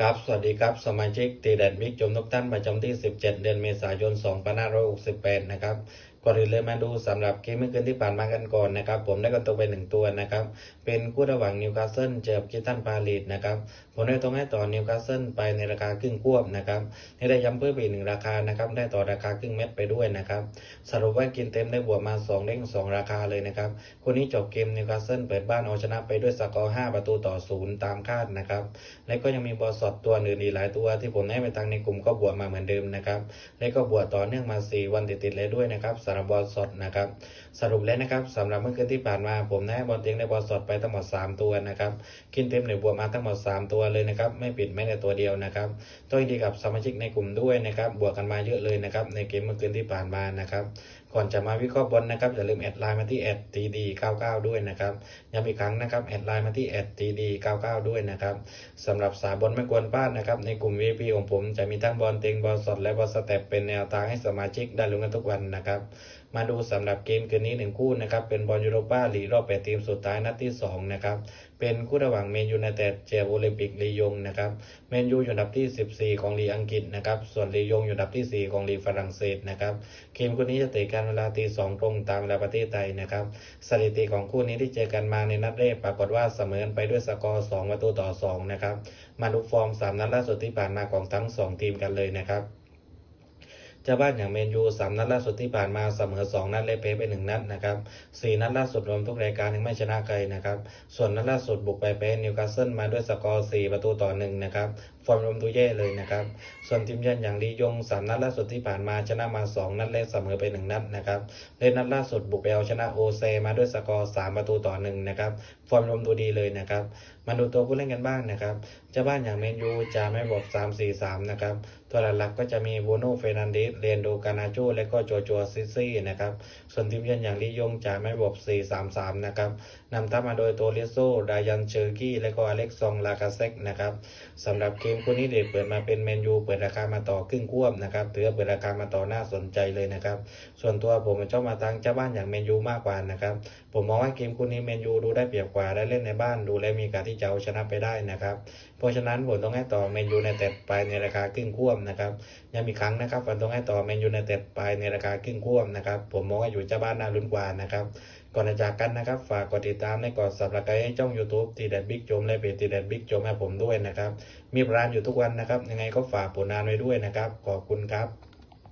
ครับ สวัสดีครับ สมาชิกตีแดดมิกจมทุกท่านประจำที่ 17 เดือนเมษายน 2568 นะครับ ก่อนอื่นเลยมาดูสำหรับเกมเมื่อคืนที่ผ่านมากันก่อนนะครับ ผมได้กันตัวไปหนึ่งตัวนะครับ เป็นคู่ระหว่างนิวคาสเซิลเจอกับคิตันพาลีดนะครับผมได้ตรงให้ต่อนิวคาสเซิลไปในราคาครึ่งควบนะครับนี่ได้ย้ำเพิ่มไปอีกหนึ่งราคานะครับได้ต่อราคาครึ่งเม็ดไปด้วยนะครับสรุปว่ากินเต็มได้บวกมา2เด้ง2 ราคาเลยนะครับคู่นี้จบเกมนิวคาสเซิลเปิดบ้านเอาชนะไปด้วยสกอร์5ประตูต่อ0ตามคาดนะครับและก็ยังมีบอลสดตัวอื่นอีกหลายตัวที่ผมให้ไปทางในกลุ่มก็บวกมาเหมือนเดิมนะครับและก็บวกต่อเนื่องมา 4 วันติดๆเลยด้วยนะครับสำหรับบอลสดนะครับสรุปแล้วนะครับสำหรับเมื่อคืนที่ผ่านมาผมได้บอลเตียงในบอลสดไปทั้งหมด 3 ตัวนะครับกินเต็มหนึ่งบวกมาทั้งหมด 3 ตัวเลยนะครับไม่ปิดแม้แต่ตัวเดียวนะครับต้องยินดีกับสมาชิกในกลุ่มด้วยนะครับบวกกันมาเยอะเลยนะครับในเกมเมื่อคืนที่ผ่านมานะครับ ก่อนจะมาวิเคราะห์บอลนะครับอย่าลืมแอดไลน์มาที่แอดทีดีเก้ด้วยนะครับย้ำอีกครั้งนะครับแอดไลน์มาที่แอดทีดีเก้ด้วยนะครับสำหรับสายบอลไม่ควรพลาดนะครับในกลุ่ม VIP ของผมจะมีทั้งบอลเต็งบอลสดและบอลสเต็ปเป็นแนวทางให้สมาชิกได้ลุ้นกันทุกวันนะครับ มาดูสำหรับเกมคืนนี้หนึ่งคู่นะครับเป็นบอลยูโรปาลีกรอบแปดทีมสุดท้ายนัดที่2นะครับเป็นคู่ระหว่างเมนยูไนเต็ดเจอโอลิมปิกลียงนะครับเมนยูอยู่อันดับที่ 14 ของลีกอังกฤษนะครับส่วนลียงอยู่อันดับที่ 4 ของลีกฝรั่งเศสนะครับเกมคู่นี้จะเตะกันเวลาตีสองตรงตามเวลาประเทศไทยนะครับสถิติของคู่นี้ที่เจอกันมาในนัดแรกปรากฏว่าเสมอนไปด้วยสกอร์2ประตูต่อ2นะครับมาดูฟอร์ม3นัดล่าสุดที่ผ่านมาของทั้ง 2 ทีมกันเลยนะครับ เจ้าบ้านอย่างเมนยูสามนัดล่าสุดที่ผ่านมาเสมอสองนัดและแพ้ไปหนึ่งนัดนะครับสี่นัดล่าสุดรวมทุกรายการยังไม่ชนะใครนะครับส่วนนัดล่าสุดบุกไปแพ้นิวคาสเซิลมาด้วยสกอร์สี่ประตูต่อหนึ่งนะครับฟอร์มรวมดูแย่เลยนะครับส่วนทีมเยือนอย่างลียงสามนัดล่าสุดที่ผ่านมาชนะมาสองนัดและเสมอไปหนึ่งนัดนะครับเล่นนัดล่าสุดบุกไปเอาชนะโอเซมาด้วยสกอร์สามประตูต่อหนึ่งนะครับฟอร์มรวมดูดีเลยนะครับมาดูตัวผู้เล่นกันบ้างนะครับเจ้าบ้านอย่างเมนยูจะไม่บอก3 4 3นะครับตัวหลักๆก็จะมีบูโน่เฟรนันเดสเรียนโดกานาโจและก็โจโจซิซี่นะครับ ส่วนทีมเยือนอย่างลิยงจะไม่บอก4 3 3 นะครับนำทัพมาโดยโตเลโซดายันเชอร์กี้ และก็อเล็กซองลากาเซกนะครับสำหรับเกมคู่นี้เด็ดเปิดมาเป็นเมนยูเปิดราคามาต่อครึ่งควบนะครับถือว่าเปิดราคามาต่อน่าสนใจเลยนะครับ ส่วนตัวผมชอบมาทางเจ้าบ้านอย่างเมนยูมากกว่านะครับ ผมมองว่าเกมคู่นี้เมนยูดูได้เปรียบกว่าได้เล่นในบ้านดูและมีโอกาสที่จะเอาชนะไปได้นะครับเพราะฉะนั้นผมต้องให้ต่อเมนยูในเต็ดไปในราคาครึ่งควบนะครับย้ำอีครั้งนะครับผมต้องให้ต่อเมนยูไนเต็ดไปในราคาครึ่งควบนะครับ ผมมองว่าอยู่เจ้าบ้านน่าลุ้นกว่านะครับ ก่อนจะจากกันนะครับ ฝากกดติดตามและกด subscribe ให้ช่อง YouTube ตีแดดบิ๊กโจมและเพจตีแดดบิ๊กโจมให้ผมด้วยนะครับ มีร้านอยู่ทุกวันนะครับ ยังไงก็ฝากผลงานไว้ด้วยนะครับ ขอบคุณครับ